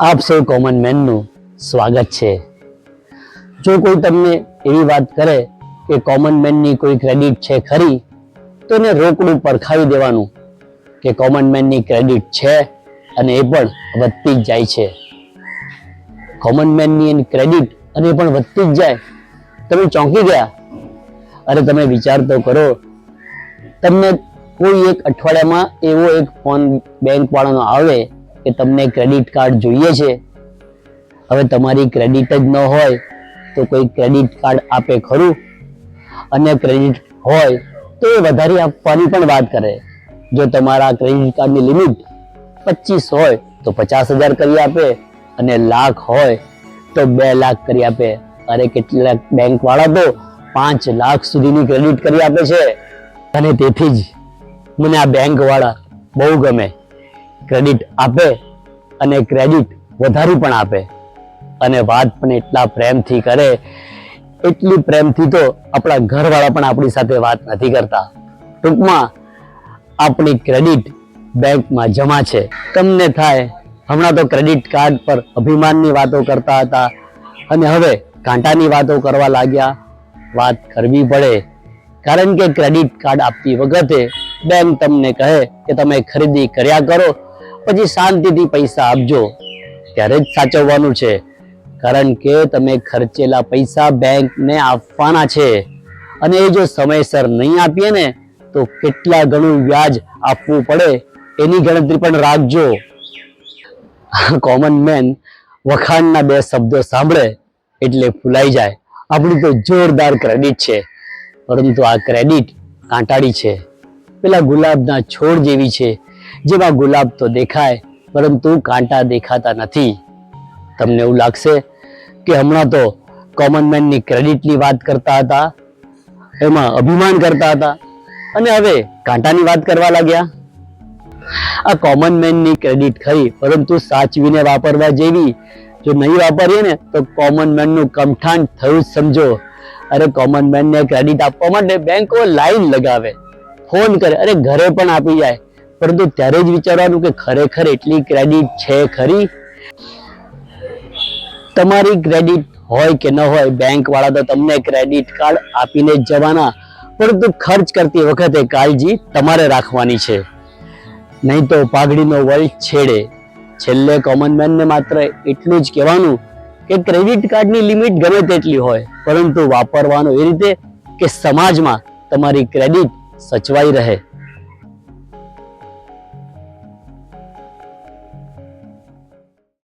આપ સૌ કોમન મેનનું સ્વાગત છે. જો કોઈ તમને એવી વાત કરે કે કોમન મેનની કોઈ ક્રેડિટ છે ખરી, તો એને રોકડું પરખાવી દેવાનું કે કોમન મેનની ક્રેડિટ છે અને એ પણ વધતી જ જાય છે. કોમન મેનની એની ક્રેડિટ અને એ પણ વધતી જ જાય. તમે ચોંકી ગયા? અરે તમે વિચાર તો કરો. તમને કોઈ એક અઠવાડિયામાં એવો એક ફોન બેંક વાળાનો આવે કે તમને ક્રેડિટ કાર્ડ જોઈએ છે? હવે તમારી ક્રેડિટ જ ન હોય તો કોઈ ક્રેડિટ કાર્ડ આપે ખરું? અને ક્રેડિટ હોય તો એ વધારે આપવાની પણ વાત કરે. જો તમારા ક્રેડિટ કાર્ડની લિમિટ પચીસ હોય તો પચાસ હજાર કરી આપે અને લાખ હોય તો બે લાખ કરી આપે. અરે કેટલાક બેંક વાળા તો પાંચ લાખ સુધીની ક્રેડિટ કરી આપે છે. અને તેથી જ મને આ બેંક વાળા બહુ ગમે. ક્રેડિટ આપે અને ક્રેડિટ વધારી પણ આપે. અને વાત પણ એટલા પ્રેમથી કરે, એટલી પ્રેમથી તો આપણા ઘરવાળા પણ આપણી સાથે વાત નથી કરતા. ટૂંકમાં આપણી ક્રેડિટ બેંકમાં જમા છે. તમને થાય, હમણાં તો ક્રેડિટ કાર્ડ પર અભિમાનની વાતો કરતા હતા. અને હવે કાંટાની વાતો કરવા લાગ્યા. વાત કરવી પડે. કારણ કે ક્રેડિટ કાર્ડ આપતી વખતે બેંક તમને કહે કે તમે ખરીદી કર્યા કરો પછી શાંતિથી પૈસા આપજો. ત્યારે જ સાચવવાનું છે. કારણ કે તમે ખર્ચેલા પૈસા બેંકને આપવાના છે. અને એ જો સમયસર નહીં આપીએ ને, તો કેટલા ઘણું વ્યાજ આપવું પડે એની ગણતરી પણ રાખજો. કોમન મેન વખાણના બે શબ્દો સાંભળે એટલે ફૂલાઈ જાય. આપણી તો જોરદાર ક્રેડિટ છે. પરંતુ આ ક્રેડિટ કાંટાળી છે. પેલા ગુલાબના છોડ જેવી છે. જેમાં ગુલાબ તો દેખાય, પરંતુ કાંટા દેખાતા નથી. તમને એવું લાગશે કે હમણાં તો કોમન મેનની ક્રેડિટની વાત કરતા હતા, એમાં અભિમાન કરતા હતા, અને હવે કાંટાની વાત કરવા લાગ્યા. આ કોમન મેનની ક્રેડિટ ખરી, પરંતુ સાચવીને વાપરવા જેવી જો નહીં વાપરીએ ને, તો કોમન મેનનું કમઠાણ થયું જ સમજો. અરે કોમન મેનને ક્રેડિટ આપવા માટે બેંકો લાઈન લગાવે. ફોન કરે, અરે ઘરે પણ આપી જાય. પરંતુ ત્યારે જ વિચારવાનું કે ખરેખર એટલી ક્રેડિટ છે ખરી? તમારી ક્રેડિટ હોય કે ન હોય બેંક વાળા તો તમને ક્રેડિટ કાર્ડ આપીને જવાના. પરંતુ ખર્ચ કરતી વખતે કાળજી તમારે રાખવાની છે. નહીં તો પાઘડીનો વર્લ્ડ છેડે. છેલ્લે કોમન મેનને માત્ર એટલું જ કહેવાનું કે ક્રેડિટ કાર્ડની લિમિટ ગમે તેટલી હોય. પરંતુ વાપરવાનું એ રીતે કે સમાજમાં તમારી ક્રેડિટ સચવાઈ રહે.